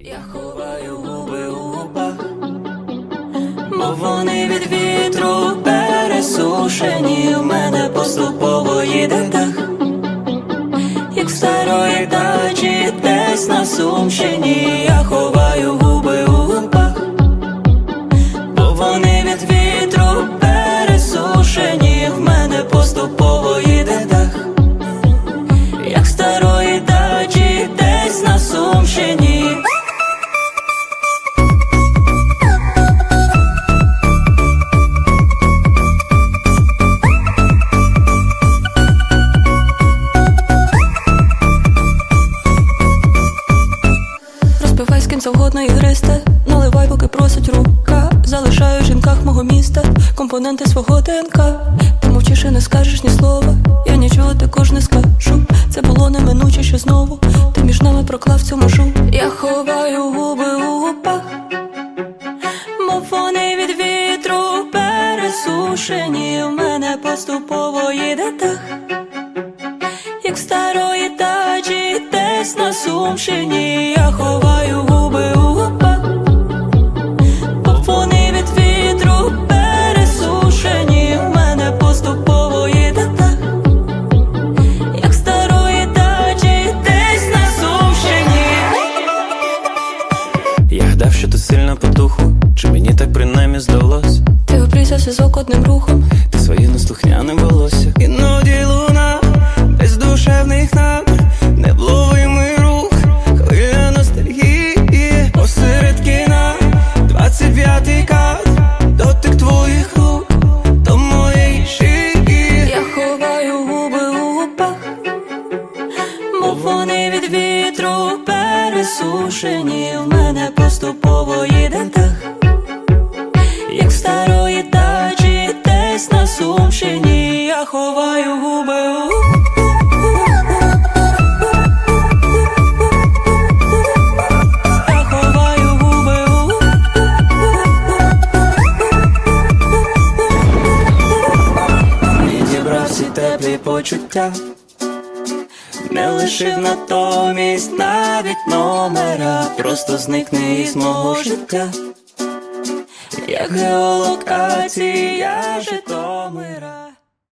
Я ховаю губи у губах, бо вони від вітру пересушені, в мене поступово їде дах, як в старої дачі десь на Сумщині, я ховаю губи у губах, бо вони від вітру пересушені, в мене поступово їде дах, як в старої дачі десь на Сумщині. Розпивай з ким завгодно ігристе Наливай, поки просить рука. Залишаю в жінках мого міста Компоненти свого ДНК. Ти мовчиш і не скажеш ні слова. Я нічого також не скажу. Це було неминуче, що знову Ти між нами проклав цю межу. Я ховаю губи у губах Мов вони від вітру пересушені. У мене поступово їде дах як старої тачі, десь на Сумщині. Я ховаю так принаймні здалось? Ти обрізав зв'язок одним рухом. Ти своє неслухняне волосся Іноді луна, бездушевних намір Невловимий рух, хвиля ностальгії Посеред кіна, 25-й кат. Дотик твоїх рук до моєї шиї. Я ховаю губи у губах, бо вони від вітру пересушені, в мене поступово їде дах, ховаю губи. Ховаю губи. У Відібрав всі теплі почуття. Не лишив натомість навіть номера. Просто зникни із мого життя. Як геолокація Житомира